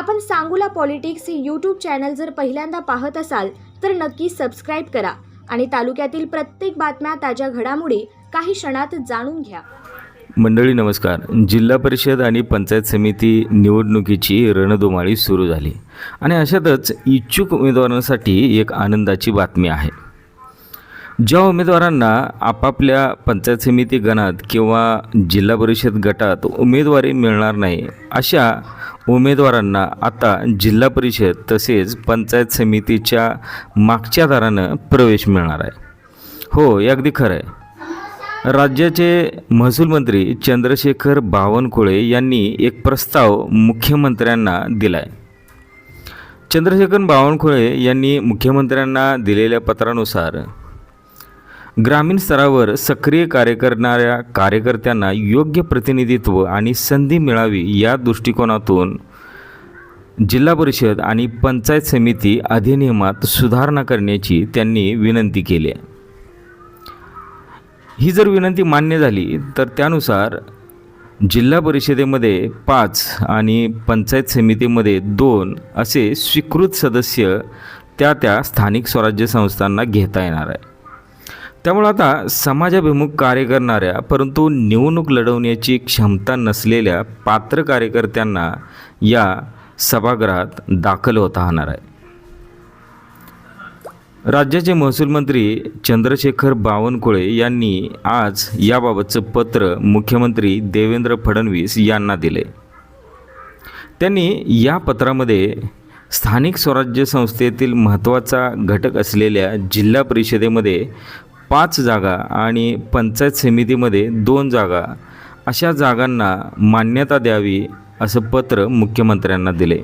आपण सांगूला पॉलिटिक्स हे YouTube channel जर पहिल्यांदा पाहत असाल तर नक्की सबस्क्राईब करा आणि तालुक्यातील प्रत्येक बातम्या ताज्या घडामोडी काही क्षणात जाणून घ्या. मंडळी नमस्कार. जिल्हा परिषद आणि पंचायत समिती निवडणुकीची रणधुमाळी सुरू झाली. आणि अशातच इच्छुक उमेदवारांसाठी एक आनंदाची बातमी आहे. ज्या उमेदवारांना आपापल्या पंचायत समिती गणात किंवा जिल्हा परिषद गटात उमेदवारी मिळणार नाही अशा उमेदवारांना आता जिल्हा परिषद तसेच पंचायत समितीच्या मागच्या दारानं प्रवेश मिळणार आहे. हो हे अगदी खरं आहे. राज्याचे महसूल मंत्री चंद्रशेखर बावनकुळे यांनी एक प्रस्ताव मुख्यमंत्र्यांना दिला आहे चंद्रशेखर बावनकुळे यांनी मुख्यमंत्र्यांना दिलेल्या पत्रानुसार ग्रामीण स्तरावर सक्रिय कार्य करणाऱ्या कार्यकर्त्यांना योग्य प्रतिनिधित्व आणि संधी मिळावी या दृष्टिकोनातून जिल्हा परिषद आणि पंचायत समिती अधिनियमात सुधारणा करण्याची त्यांनी विनंती केली. आहे ही जर विनंती मान्य झाली तर त्यानुसार जिल्हा परिषदेमध्ये पाच आणि पंचायत समितीमध्ये दोन असे स्वीकृत सदस्य त्या त्या स्थानिक स्वराज्य संस्थांना घेता येणार आहे. त्यामुळे आता समाजाभिमुख कार्य करणाऱ्या परंतु निवडणूक लढवण्याची क्षमता नसलेल्या पात्र कार्यकर्त्यांना या सभागृहात दाखल होता राहणार आहे. राज्याचे महसूल मंत्री चंद्रशेखर बावनकुळे यांनी आज याबाबतचं पत्र मुख्यमंत्री देवेंद्र फडणवीस यांना दिले. त्यांनी या पत्रामध्ये स्थानिक स्वराज्य संस्थेतील महत्त्वाचा घटक असलेल्या जिल्हा परिषदेमध्ये पाच जागा आणि पंचायत समितीमध्ये दोन जागा अशा जागांना मान्यता द्यावी असं पत्र मुख्यमंत्र्यांना दिले.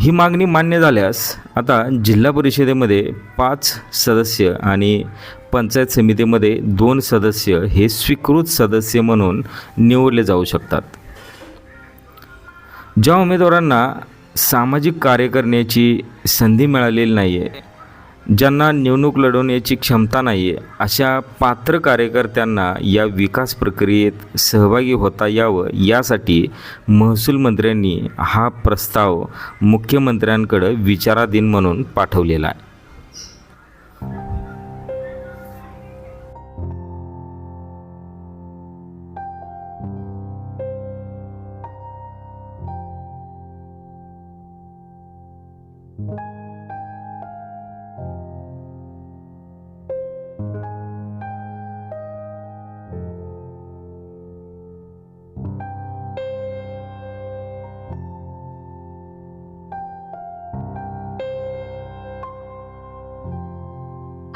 ही मागणी मान्य झाल्यास आता जिल्हा परिषदेमध्ये पाच सदस्य आणि पंचायत समितीमध्ये दोन सदस्य हे स्वीकृत सदस्य म्हणून निवडले जाऊ शकतात. ज्या उमेदवारांना सामाजिक कार्य करण्याची संधी मिळालेली नाही आहे ज्यांना निवडणूक लढवण्याची क्षमता नाही आहे अशा पात्र कार्यकर्त्यांना या विकास प्रक्रियेत सहभागी होता यावं यासाठी महसूल मंत्र्यांनी हा प्रस्ताव मुख्यमंत्र्यांकडे विचाराधीन म्हणून पाठवलेला आहे.